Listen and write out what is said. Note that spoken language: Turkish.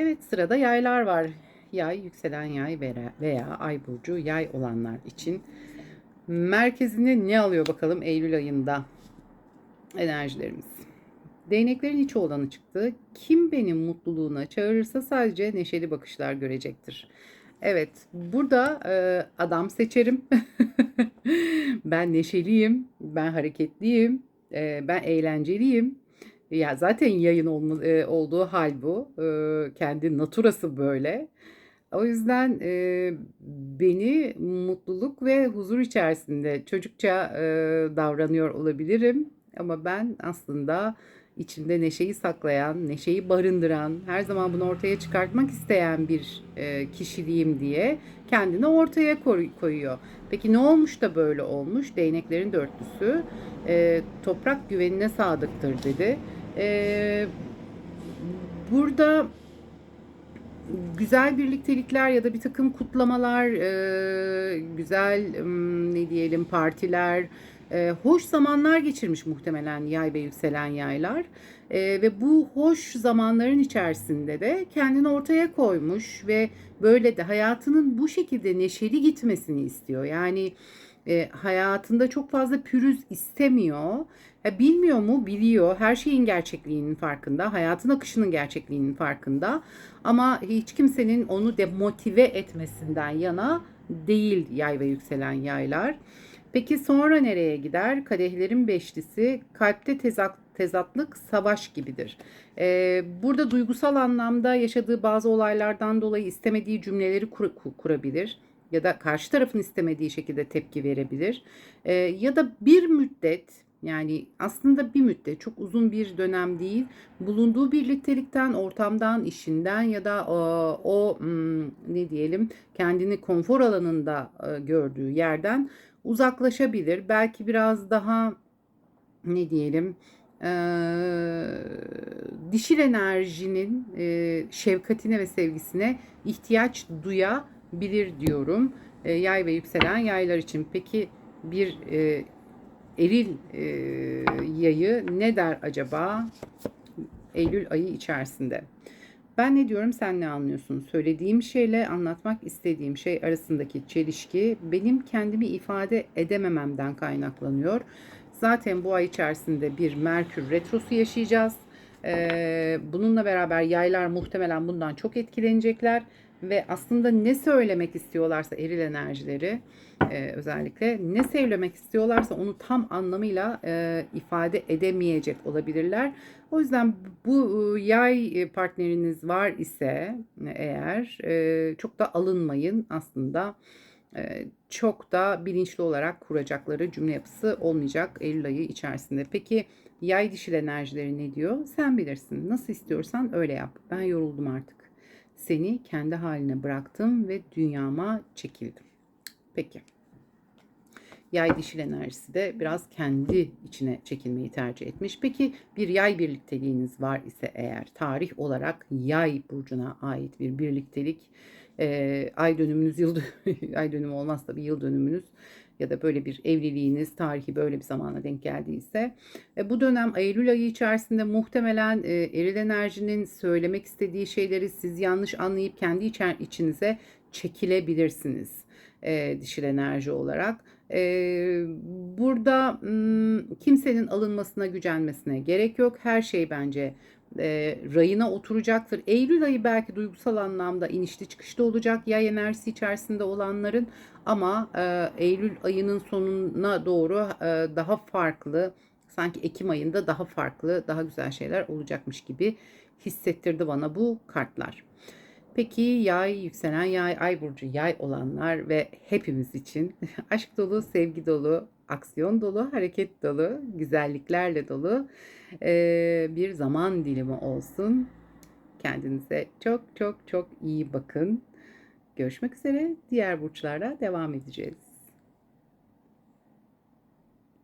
Evet sırada yaylar var. Yay, yükselen yay veya- ay burcu yay olanlar için merkezini ne alıyor bakalım Eylül ayında enerjilerimiz. Değneklerin içi olanı çıktı. Kim benim mutluluğuna çağırırsa sadece neşeli bakışlar görecektir. Evet, burada e, adam seçerim. ben neşeliyim, ben hareketliyim, e, ben eğlenceliyim. Ya zaten yayın olma, e, olduğu hal bu. E, kendi naturası böyle. O yüzden e, beni mutluluk ve huzur içerisinde çocukça e, davranıyor olabilirim. Ama ben aslında içinde neşeyi saklayan, neşeyi barındıran, her zaman bunu ortaya çıkartmak isteyen bir e, kişiliğim diye kendini ortaya koy- koyuyor. Peki ne olmuş da böyle olmuş? Değneklerin dörtlüsü e, toprak güvenine sadıktır dedi. E, burada güzel birliktelikler ya da bir takım kutlamalar, e, güzel m, ne diyelim partiler, e, hoş zamanlar geçirmiş muhtemelen yay ve yükselen yaylar. E, ve bu hoş zamanların içerisinde de kendini ortaya koymuş ve böyle de hayatının bu şekilde neşeli gitmesini istiyor. Yani e, hayatında çok fazla pürüz istemiyor. Ya bilmiyor mu? Biliyor. Her şeyin gerçekliğinin farkında. Hayatın akışının gerçekliğinin farkında. Ama hiç kimsenin onu demotive etmesinden yana değil yay ve yükselen yaylar. Peki sonra nereye gider? Kadehlerin beşlisi kalpte tezat, tezatlık savaş gibidir. Ee, burada duygusal anlamda yaşadığı bazı olaylardan dolayı istemediği cümleleri kur- kur- kurabilir ya da karşı tarafın istemediği şekilde tepki verebilir. Ee, ya da bir müddet yani aslında bir müddet çok uzun bir dönem değil bulunduğu birliktelikten, ortamdan, işinden ya da e, o hmm, ne diyelim kendini konfor alanında e, gördüğü yerden uzaklaşabilir. Belki biraz daha ne diyelim e, dişil enerjinin e, şefkatine ve sevgisine ihtiyaç duyabilir diyorum. E, yay ve yükselen yaylar için. Peki bir e, eril e, yayı ne der acaba Eylül ayı içerisinde? Ben ne diyorum sen ne anlıyorsun? Söylediğim şeyle anlatmak istediğim şey arasındaki çelişki benim kendimi ifade edemememden kaynaklanıyor. Zaten bu ay içerisinde bir Merkür retrosu yaşayacağız. Ee, bununla beraber yaylar muhtemelen bundan çok etkilenecekler ve aslında ne söylemek istiyorlarsa eril enerjileri e, özellikle ne söylemek istiyorlarsa onu tam anlamıyla e, ifade edemeyecek olabilirler. O yüzden bu e, yay e, partneriniz var ise eğer e, çok da alınmayın aslında e, çok da bilinçli olarak kuracakları cümle yapısı olmayacak Eylül ayı içerisinde. Peki yay dişil enerjileri ne diyor? Sen bilirsin. Nasıl istiyorsan öyle yap. Ben yoruldum artık. Seni kendi haline bıraktım ve dünyama çekildim. Peki. Yay dişil enerjisi de biraz kendi içine çekilmeyi tercih etmiş. Peki bir yay birlikteliğiniz var ise eğer tarih olarak yay burcuna ait bir birliktelik e, ay dönümünüz yıl ay dönümü olmazsa bir yıl dönümünüz ya da böyle bir evliliğiniz tarihi böyle bir zamana denk geldiyse. E, bu dönem Eylül ayı içerisinde muhtemelen e, eril enerjinin söylemek istediği şeyleri siz yanlış anlayıp kendi içer, içinize çekilebilirsiniz e, dişil enerji olarak. E, burada kimsenin alınmasına gücenmesine gerek yok. Her şey bence e, rayına oturacaktır. Eylül ayı belki duygusal anlamda inişli çıkışlı olacak yay enerjisi içerisinde olanların ama e, Eylül ayının sonuna doğru e, daha farklı sanki Ekim ayında daha farklı daha güzel şeyler olacakmış gibi hissettirdi bana bu kartlar. Peki yay, yükselen yay, ay burcu yay olanlar ve hepimiz için aşk dolu, sevgi dolu, aksiyon dolu, hareket dolu, güzelliklerle dolu bir zaman dilimi olsun. Kendinize çok çok çok iyi bakın. Görüşmek üzere. Diğer burçlarla devam edeceğiz.